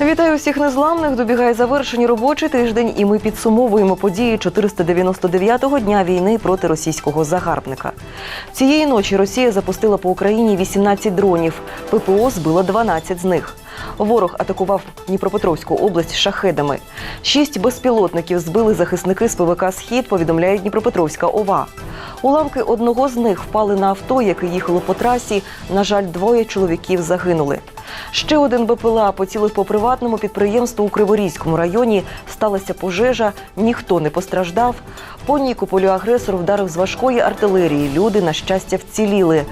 Вітаю всіх незламних. Добігає завершення робочий тиждень, і ми підсумовуємо події 499-го дня війни проти російського загарбника. Цієї ночі Росія запустила по Україні 18 дронів. ППО збила 12 з них. Ворог атакував Дніпропетровську область шахедами. Шість безпілотників збили захисники з ПВК Схід. Повідомляє Дніпропетровська ОВА. Уламки одного з них впали на авто, яке їхало по трасі. На жаль, двоє чоловіків загинули. Ще один БПЛА поцілив по приватному підприємству у Криворізькому районі. Сталася пожежа, ніхто не постраждав. По Нікополю агресор вдарив з важкої артилерії. Люди, на щастя, вціліли.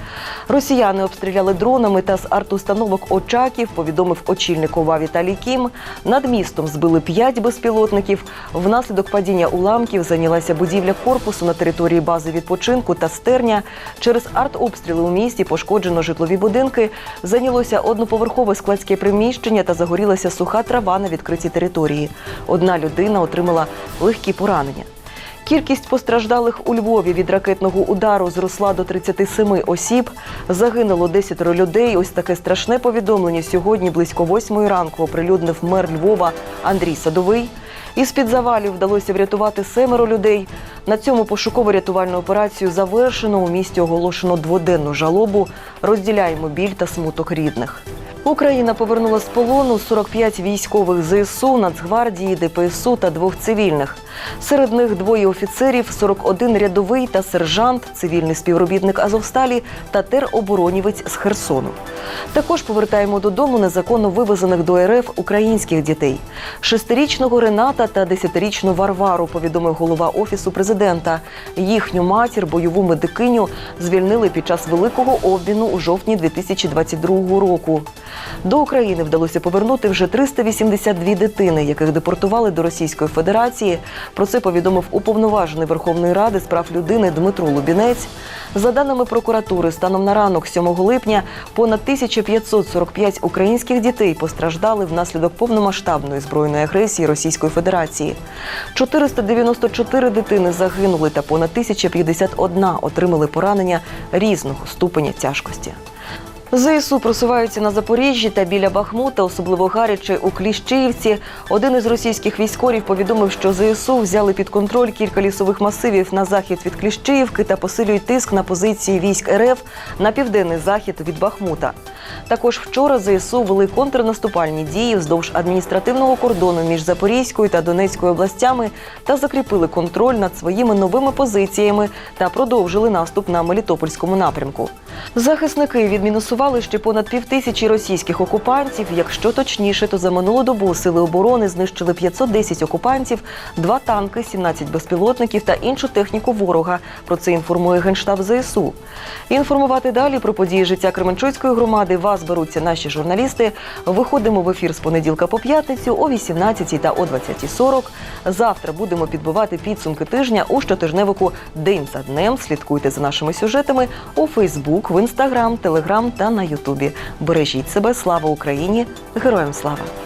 Росіяни обстріляли дронами та з артустановок Очаків, повідомив очільник ОВА Віталій Кім. Над містом збили п'ять безпілотників. Внаслідок падіння уламків зайнялася будівля корпусу на території бази відпочинку та стерня. Через артобстріли у місті пошкоджено житлові будинки. Зайнялося одноповерхове складське приміщення та загорілася суха трава на відкритій території. Одна людина отримала легкі поранення. Кількість постраждалих у Львові від ракетного удару зросла до 37 осіб. Загинуло 10 людей. Ось таке страшне повідомлення сьогодні близько 8 ранку оприлюднив мер Львова Андрій Садовий. Із під завалів вдалося врятувати семеро людей. На цьому пошуково-рятувальну операцію завершено. У місті оголошено дводенну жалобу. Розділяємо біль та смуток рідних. Україна повернула з полону 45 військових ЗСУ, Нацгвардії, ДПСУ та двох цивільних. Серед них двоє офіцерів, 41 рядовий та сержант, цивільний співробітник Азовсталі та тероборонівець з Херсону. Також повертаємо додому незаконно вивезених до РФ українських дітей. Шестирічного Рената та десятирічну Варвару повідомив голова офісу президента. Їхню матір, бойову медикиню, звільнили під час великого обміну у жовтні 2022 року. До України вдалося повернути вже 382 дитини, яких депортували до Російської Федерації. Про це повідомив уповноважений Верховної Ради з прав людини Дмитро Лубінець. За даними прокуратури, станом на ранок 7 липня понад 1545 українських дітей постраждали внаслідок повномасштабної збройної агресії Російської Федерації. 494 дитини загинули та понад 1051 отримали поранення різного ступеня тяжкості. ЗСУ просуваються на Запоріжжі та біля Бахмута, особливо гаряче у Кліщіївці. Один із російських військових повідомив, що ЗСУ взяли під контроль кілька лісових масивів на захід від Кліщіївки та посилюють тиск на позиції військ РФ на південний захід від Бахмута. Також вчора ЗСУ вели контрнаступальні дії вздовж адміністративного кордону між Запорізькою та Донецькою областями та закріпили контроль над своїми новими позиціями та продовжили наступ на Мелітопольському напрямку. Захисники відмінусували ще понад півтисячі російських окупантів. Якщо точніше, то за минулу добу сили оборони знищили 510 окупантів, два танки, 17 безпілотників та іншу техніку ворога. Про це інформує генштаб ЗСУ. Інформувати далі про події життя Кременчуцької громади вас беруться наші журналісти. Виходимо в ефір з понеділка по п'ятницю о 18 та о 20.40. Завтра будемо підбивати підсумки тижня у щотижневику День за днем. Слідкуйте за нашими сюжетами у Фейсбук, в Інстаграм, Телеграм та на Ютубі. Бережіть себе, слава Україні! Героям слава!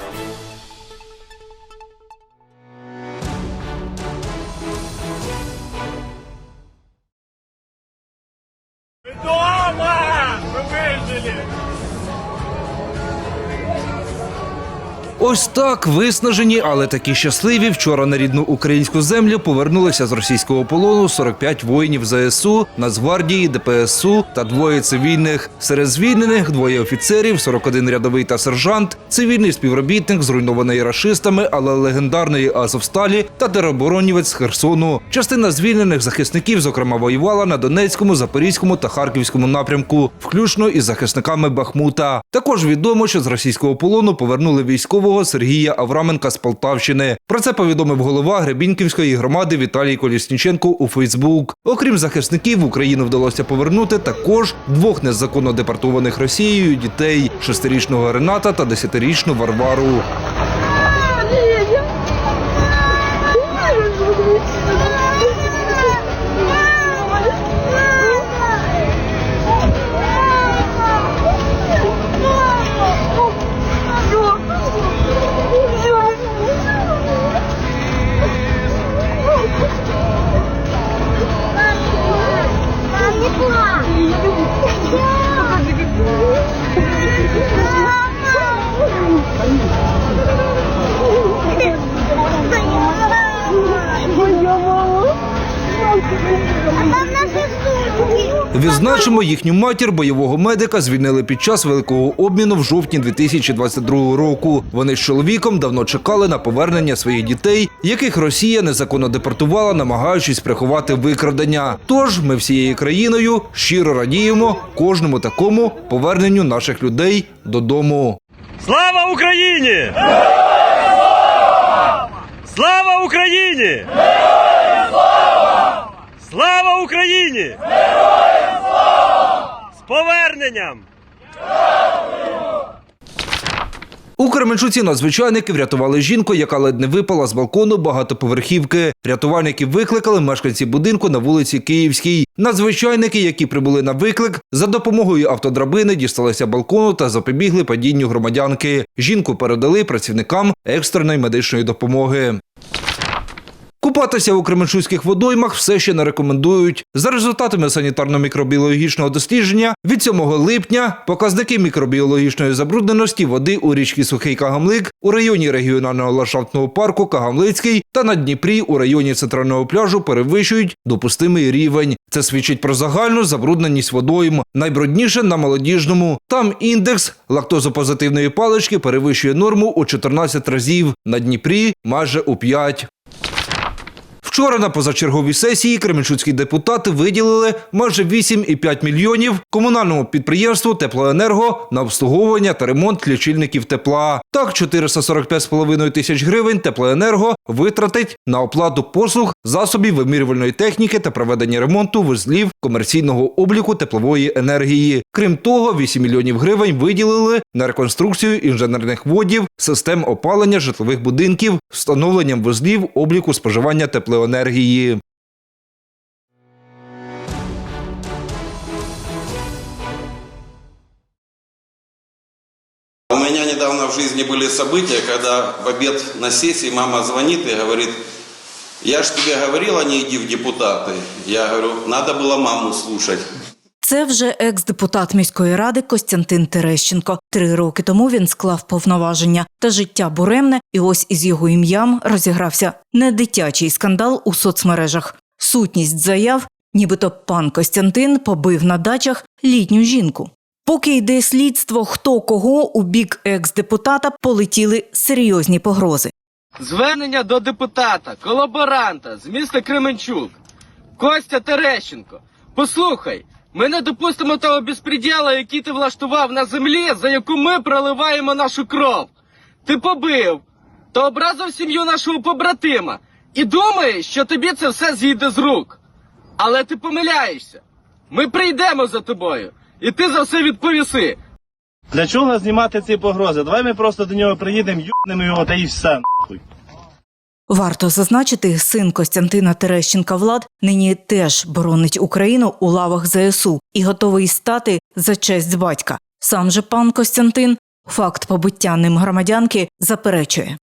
Ось так виснажені, але такі щасливі. Вчора на рідну українську землю повернулися з російського полону 45 воїнів ЗСУ, Нацгвардії, ДПСУ та двоє цивільних. Серед звільнених двоє офіцерів, 41 рядовий та сержант, цивільний співробітник, зруйнований рашистами, але легендарної Азовсталі та тероборонівець Херсону. Частина звільнених захисників, зокрема, воювала на Донецькому, Запорізькому та Харківському напрямку, включно із захисниками Бахмута. Також відомо, що з російського полону повернули військового Сергія Авраменка з Полтавщини. Про це повідомив голова Гребінківської громади Віталій Колісніченко у Фейсбук. Окрім захисників, в Україну вдалося повернути також двох незаконно депортованих Росією дітей: шестирічного Рената та десятирічну Варвару. Відзначимо їхню матір бойового медика звільнили під час великого обміну в жовтні 2022 року. Вони з чоловіком давно чекали на повернення своїх дітей, яких Росія незаконно депортувала, намагаючись приховати викрадення. Тож ми всією країною щиро радіємо кожному такому поверненню наших людей додому. Слава Україні! Слава Україні! Слава Україні! Поверненням! У Кременчуці надзвичайники врятували жінку, яка ледь не випала з балкону багатоповерхівки. Рятувальників викликали мешканці будинку на вулиці Київській. Надзвичайники, які прибули на виклик, за допомогою автодрабини дісталися балкону та запобігли падінню громадянки. Жінку передали працівникам екстреної медичної допомоги. Купатися у кременчуцьких водоймах все ще не рекомендують. За результатами санітарно-мікробіологічного дослідження від 7 липня показники мікробіологічної забрудненості води у річці Сухий Кагамлик у районі регіонального ландшафтного парку Кагамлицький та на Дніпрі у районі центрального пляжу перевищують допустимий рівень. Це свідчить про загальну забрудненість водойм. Найбрудніше на молодіжному. Там індекс лактозопозитивної палички перевищує норму у 14 разів. На Дніпрі майже у 5. Вчора на позачерговій сесії кременчуцькі депутати виділили майже 8,5 мільйонів комунальному підприємству Теплоенерго на обслуговування та ремонт лічильників тепла. Так, 445,5 тисяч гривень Теплоенерго витратить на оплату послуг засобів вимірювальної техніки та проведення ремонту вузлів комерційного обліку теплової енергії. Крім того, 8 мільйонів гривень виділили на реконструкцію інженерних водів, систем опалення житлових будинків, встановленням вузлів обліку споживання теплоенергії. в жизни были события, когда в обед на сессии мама звонит и говорит, я ж тебе говорила, не иди в депутаты. Я говорю, надо было маму слушать. Це вже екс-депутат міської ради Костянтин Терещенко. Три роки тому він склав повноваження та життя буремне, і ось із його ім'ям розігрався не дитячий скандал у соцмережах. Сутність заяв, нібито пан Костянтин побив на дачах літню жінку. Поки йде слідство, хто кого у бік екс-депутата полетіли серйозні погрози. Звернення до депутата, колаборанта з міста Кременчук, Костя Терещенко. Послухай, ми не допустимо того безпреділа, який ти влаштував на землі, за яку ми проливаємо нашу кров. Ти побив та образив сім'ю нашого побратима і думаєш, що тобі це все зійде з рук. Але ти помиляєшся. Ми прийдемо за тобою, і ти за все відповіси. Для чого знімати ці погрози? Давай ми просто до нього приїдемо, юбнемо його та і все. нахуй. Варто зазначити, син Костянтина Терещенка Влад нині теж боронить Україну у лавах ЗСУ і готовий стати за честь батька. Сам же пан Костянтин факт побиття ним громадянки заперечує.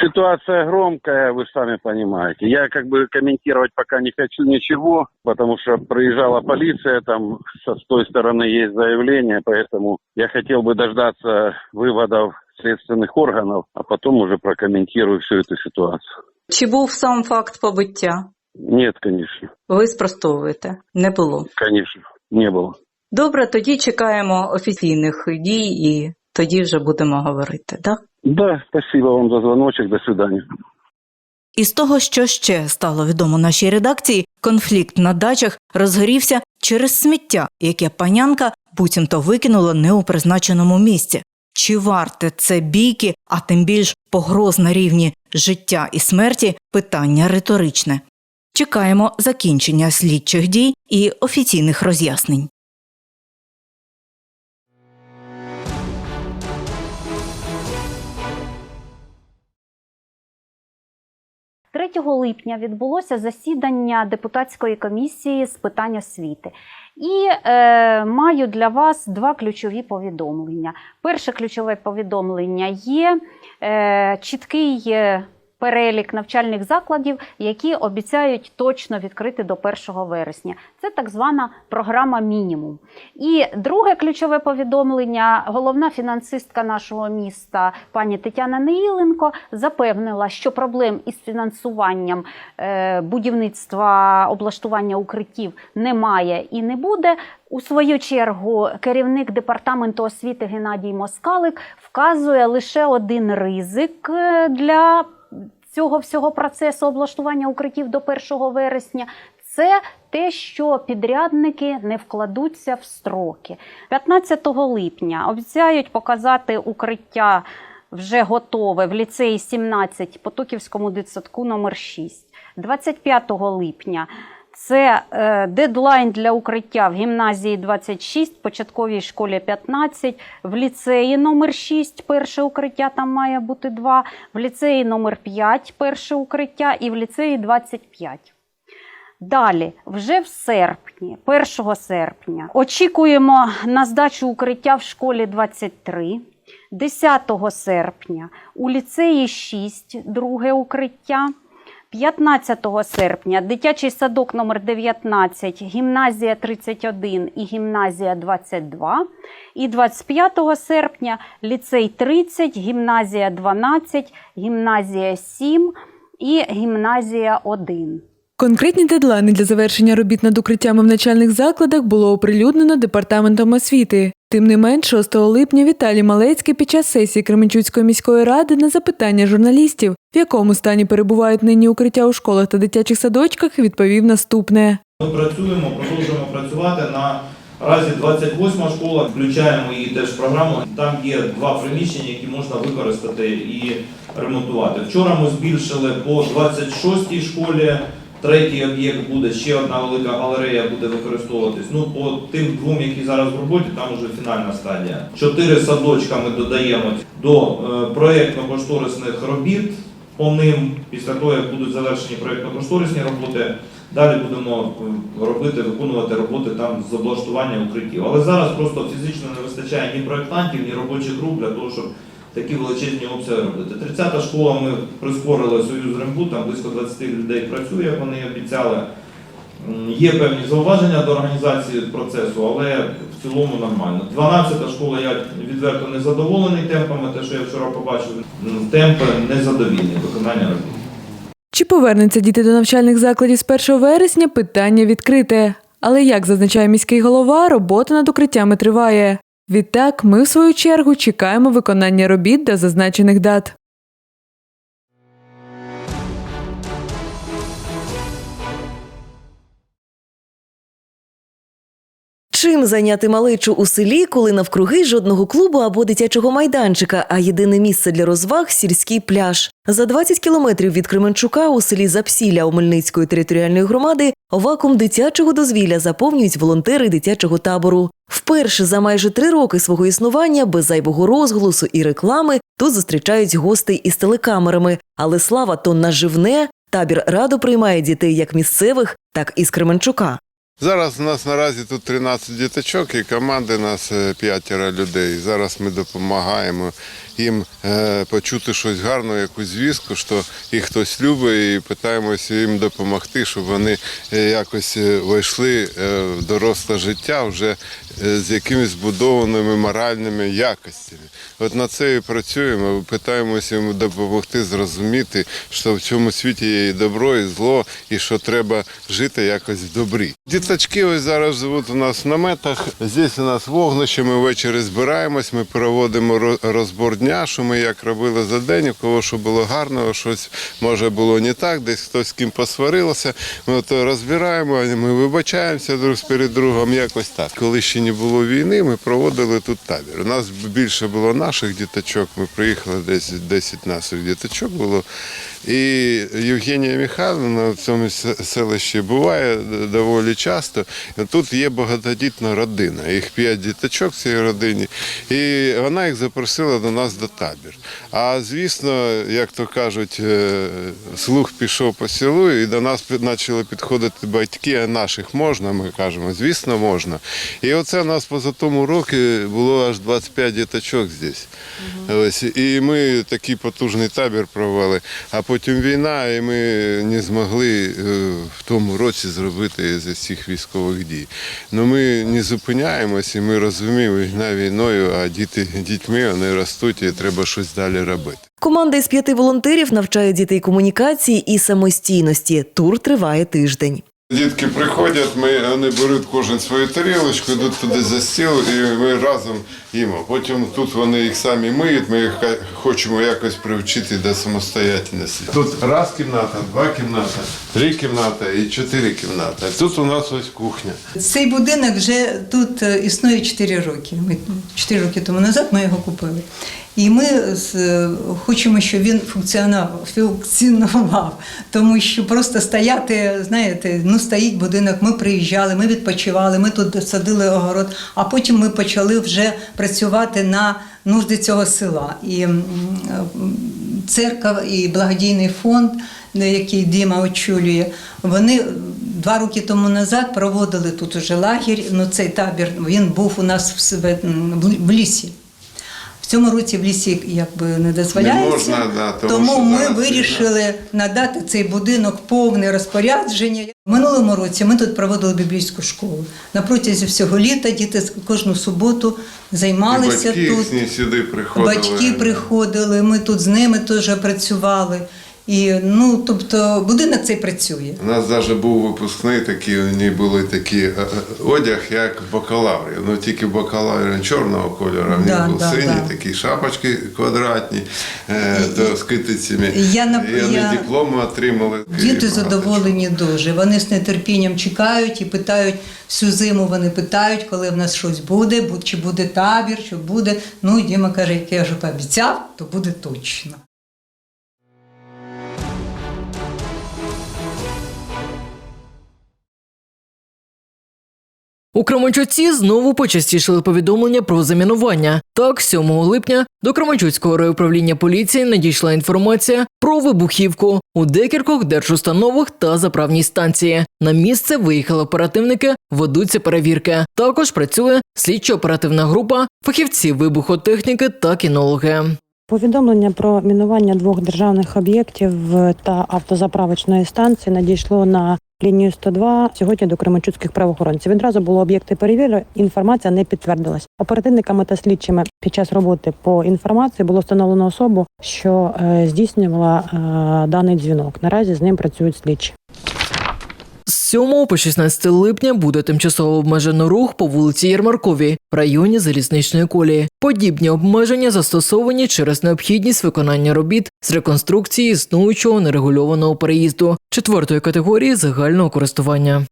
Ситуация громкая, вы сами понимаете. Я как бы комментировать пока не хочу ничего, потому что приезжала полиция, там со с той стороны есть заявление, поэтому я хотел бы дождаться выводов следственных органов, а потом уже прокомментирую всю эту ситуацию. Чи був сам факт побиття? Нет, конечно, Ви спростовуєте? Не було. конечно, не было. Добре, тоді чекаємо офіційних дій і тоді вже будемо говорити, так? Да, спасибо вам за звоночек, до свидания. Із того, що ще стало відомо нашій редакції, конфлікт на дачах розгорівся через сміття, яке панянка буцімто викинула не у призначеному місці. Чи варте це бійки, а тим більш погроз на рівні життя і смерті питання риторичне. Чекаємо закінчення слідчих дій і офіційних роз'яснень. – 3 липня відбулося засідання депутатської комісії з питань освіти. І е, маю для вас два ключові повідомлення. Перше ключове повідомлення є е, чіткий е, перелік навчальних закладів, які обіцяють точно відкрити до 1 вересня. Це так звана програма мінімум. І друге ключове повідомлення: головна фінансистка нашого міста, пані Тетяна Неїленко, запевнила, що проблем із фінансуванням е, будівництва облаштування укриттів немає і не буде. У свою чергу керівник департаменту освіти Геннадій Москалик вказує лише один ризик е, для цього всього процесу облаштування укриттів до 1 вересня. Це те, що підрядники не вкладуться в строки. 15 липня обіцяють показати укриття вже готове в ліцеї 17 Потоківському дитсадку номер 6. 25 липня це е, дедлайн для укриття в гімназії 26, початковій школі 15, в ліцеї номер 6 перше укриття, там має бути 2, в ліцеї номер 5 перше укриття і в ліцеї 25. Далі, вже в серпні, 1 серпня, очікуємо на здачу укриття в школі 23. 10 серпня у ліцеї 6 друге укриття. 15 серпня дитячий садок номер 19, гімназія 31 і гімназія 22. І 25 серпня ліцей 30, гімназія 12, гімназія 7 і гімназія 1. Конкретні дедлайни для завершення робіт над укриттями в начальних закладах було оприлюднено департаментом освіти. Тим не менш, 6 липня Віталій Малецький під час сесії Кременчуцької міської ради на запитання журналістів, в якому стані перебувають нині укриття у школах та дитячих садочках, відповів наступне. Ми працюємо, продовжуємо працювати на разі 28 школа, включаємо її теж в програму. Там є два приміщення, які можна використати і ремонтувати. Вчора ми збільшили по 26 школі. Третій об'єкт буде ще одна велика галерея буде використовуватись. Ну по тим двом, які зараз в роботі, там вже фінальна стадія. Чотири садочка ми додаємо до е, проєктно-кошторисних робіт по ним. Після того, як будуть завершені проєктно-кошторисні роботи, далі будемо е, робити, виконувати роботи там з облаштування укриттів. Але зараз просто фізично не вистачає ні проєктантів, ні робочих груп для того, щоб такі величезні обсяги робити. 30-та школа ми прискорили Союз Рембу, там близько 20 людей працює, як вони обіцяли. Є певні зауваження до організації процесу, але в цілому нормально. 12-та школа я відверто не задоволений темпами, те, що я вчора побачив, темпи незадовільні виконання робіт. Чи повернуться діти до навчальних закладів з 1 вересня? Питання відкрите. Але як зазначає міський голова, робота над укриттями триває. Відтак, ми в свою чергу чекаємо виконання робіт до зазначених дат. Чим зайняти малечу у селі, коли навкруги жодного клубу або дитячого майданчика, а єдине місце для розваг сільський пляж. За 20 кілометрів від Кременчука у селі Запсілля Омельницької територіальної громади вакуум дитячого дозвілля заповнюють волонтери дитячого табору. Вперше за майже три роки свого існування без зайвого розголосу і реклами тут зустрічають гостей із телекамерами. Але слава то наживне. Табір радо приймає дітей як місцевих, так і з Кременчука. Зараз у нас наразі тут 13 діточок і команди нас е, п'ятеро людей. Зараз ми допомагаємо їм е, почути щось гарне, якусь звістку, що їх хтось любить, і питаємося їм допомогти, щоб вони е, якось вийшли в доросле життя вже з якимись збудованими моральними якостями. От на це і працюємо. Питаємося їм допомогти зрозуміти, що в цьому світі є і добро, і зло, і що треба жити якось в добрі. Діточки ось зараз живуть у нас в наметах. Здесь у нас вогнище. Ми ввечері збираємось, ми проводимо розбор дня, що ми як робили за день, у кого що було гарного, щось може було не так, десь хтось з ким посварився. Ми от розбираємо, ми вибачаємося друг перед другом, якось так. Коли ще не було війни, ми проводили тут табір. У нас більше було наших діточок. Ми приїхали десь 10 наших діточок було. І Євгенія Михайловна в цьому селищі буває доволі часто. Тут є багатодітна родина. Їх п'ять діточок в цій родині. І вона їх запросила до нас до табір. А звісно, як то кажуть, е, слух пішов по селу, і до нас почали підходити батьки, а наших можна, ми кажемо, звісно, можна. І оце у нас поза тому роки було аж 25 діточок здесь. Ось, і ми такий потужний табір провели. А потім війна, і ми не змогли е, в тому році зробити з цих військових дій. Ну ми не зупиняємося, і ми розуміємо, війна війною, а діти дітьми вони ростуть і треба щось далі робити. Команда із п'яти волонтерів навчає дітей комунікації і самостійності. Тур триває тиждень. Дітки приходять, ми, вони беруть кожен свою тарілочку, йдуть туди за стіл і ми разом їмо. Потім тут вони їх самі миють, ми їх хочемо якось привчити до самостоятельності. Тут раз кімната, два кімната, три кімната і чотири кімнати. Тут у нас ось кухня. Цей будинок вже тут е, існує 4 роки. Ми 4 роки тому назад ми його купили. І ми е, хочемо, щоб він функціонував. Тому що просто стояти, знаєте, ну стоїть будинок, ми приїжджали, ми відпочивали, ми тут садили огород, а потім ми почали вже працювати на нужди цього села. І м, церква і благодійний фонд, який Діма очолює, вони два роки тому назад проводили тут уже лагерь. Ну цей табір він був у нас в лісі. Цьому році в лісі якби не дозволяється. Не можна, да, тому тому що ми зараз вирішили надати цей будинок повне розпорядження. В минулому році ми тут проводили біблійську школу. На протязі всього літа діти кожну суботу І займалися батьки тут. сюди приходили. Батьки приходили, ми тут з ними теж працювали. І ну, тобто, будинок цей працює. У нас навіть був випускний такий, у них були такі е, е, одяг, як бакалаврів. Ну тільки бакалаврів чорного кольору, а в Да, був да, синій, да. такі шапочки квадратні е, то з китицями. Я нап- І вони я- дипломи отримали. Діти задоволені дуже. Вони з нетерпінням чекають і питають всю зиму. Вони питають, коли в нас щось буде, бу- чи буде табір, що буде. Ну і Діма каже, як я вже пообіцяв, то буде точно. У Кременчуці знову почастішили повідомлення про замінування. Так, 7 липня до Кременчуцького райуправління поліції надійшла інформація про вибухівку у декількох держустановах та заправній станції. На місце виїхали оперативники, ведуться перевірки. Також працює слідчо-оперативна група, фахівці вибухотехніки та кінологи. Повідомлення про мінування двох державних об'єктів та автозаправочної станції надійшло на лінію 102 сьогодні до кременчуцьких правоохоронців. Відразу було об'єкти перевірили. Інформація не підтвердилась. Оперативниками та слідчими під час роботи по інформації було встановлено особу, що е, здійснювала е, даний дзвінок. Наразі з ним працюють слідчі. З 7 по 16 липня буде тимчасово обмежено рух по вулиці Єрмарковій в районі залізничної колії. Подібні обмеження застосовані через необхідність виконання робіт з реконструкції існуючого нерегульованого переїзду четвертої категорії загального користування.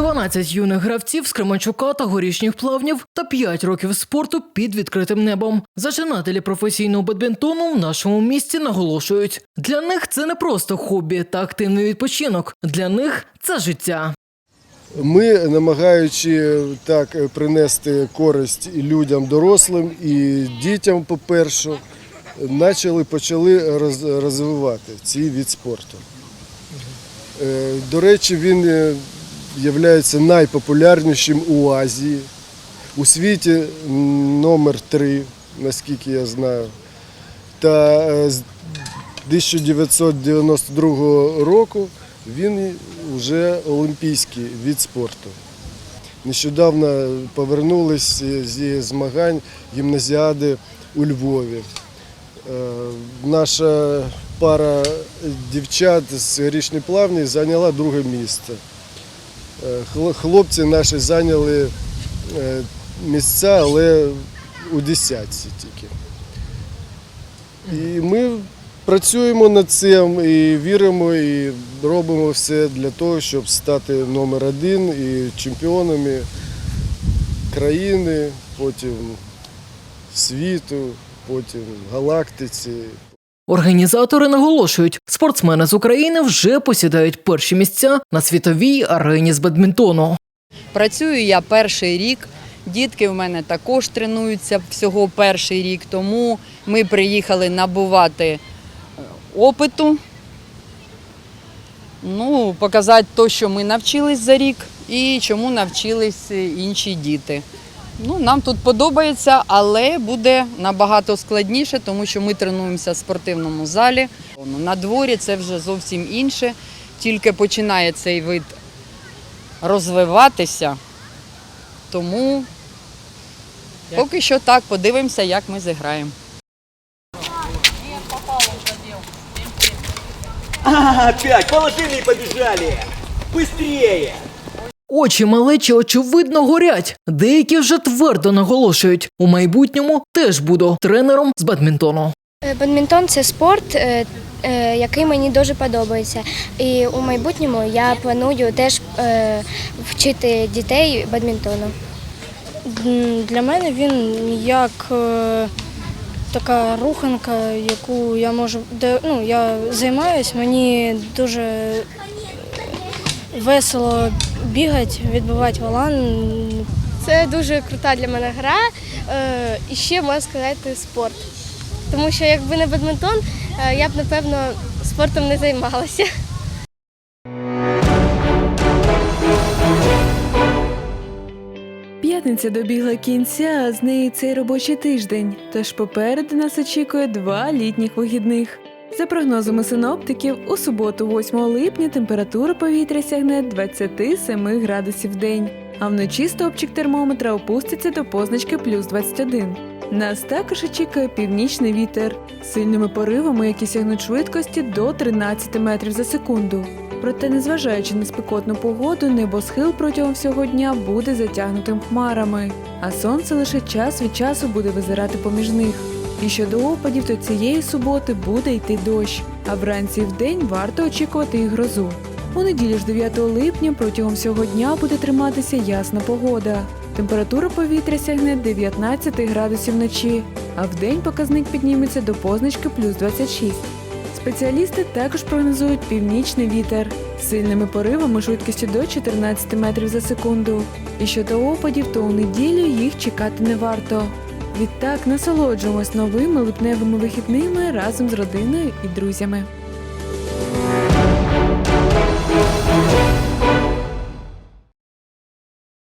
Дванадцять юних гравців з Кременчука та горішніх плавнів та 5 років спорту під відкритим небом. Зачинателі професійного бадмінтону в нашому місті наголошують: для них це не просто хобі та активний відпочинок. Для них це життя. Ми, намагаючи так принести користь і людям дорослим і дітям, по-перше, почали, почали розвивати цей від спорту. Е, До речі, він є найпопулярнішим у Азії. У світі номер три, наскільки я знаю. Та з 1992 року він вже олімпійський від спорту. Нещодавно повернулися зі змагань гімназіади у Львові. Е, Наша пара дівчат з Горішньої плавні зайняла друге місце. Хло- Хлопці наші зайняли е, місця, але у десятці тільки. І ми працюємо над цим і віримо, і робимо все для того, щоб стати номер один і чемпіонами країни, потім світу, потім галактиці. Організатори наголошують, спортсмени з України вже посідають перші місця на світовій арені з бадмінтону. Працюю я перший рік. Дітки в мене також тренуються всього перший рік, тому ми приїхали набувати е, опиту Ну, показати те, що ми навчились за рік і чому навчились інші діти. Ну, нам тут подобається, але буде набагато складніше, тому що ми тренуємося в спортивному залі. На дворі це вже зовсім інше. Тільки починає цей вид розвиватися. Тому поки що так, подивимося, як ми зіграємо. Опять положили и побежали! Быстрее! Очі малечі очевидно горять. Деякі вже твердо наголошують. У майбутньому теж буду тренером з бадмінтону. Е, Бадмінтон це спорт, е, е, який мені дуже подобається. І у майбутньому я планую теж вчити дітей бадмінтону. Для мене він як така руханка, яку я можу, де ну, я займаюсь, мені дуже весело бігати, відбивати валан. Це дуже крута для мене гра. е, І ще можна сказати спорт. Тому що якби не бадмінтон, е, я б напевно спортом не займалася. П'ятниця добігла кінця, а з неї цей робочий тиждень. Тож попереду нас очікує два літніх вихідних. За прогнозами синоптиків, у суботу, 8 липня, температура повітря сягне 27 градусів в день, а вночі стопчик термометра опуститься до позначки плюс 21. Нас також очікує північний вітер з сильними поривами, які сягнуть швидкості до 13 метрів за секунду. Проте, незважаючи на спекотну погоду, небосхил протягом всього дня буде затягнутим хмарами, а сонце лише час від часу буде визирати поміж них. І щодо опадів, то цієї суботи буде йти дощ, а вранці і вдень варто очікувати і грозу. У неділю ж 9 липня протягом всього дня буде триматися ясна погода. Температура повітря сягне 19 градусів вночі, а вдень показник підніметься до позначки плюс 26. Спеціалісти також прогнозують північний вітер з сильними поривами швидкістю до 14 метрів за секунду. І щодо опадів, то у неділю їх чекати не варто. Відтак насолоджуємось новими липневими вихідними разом з родиною і друзями.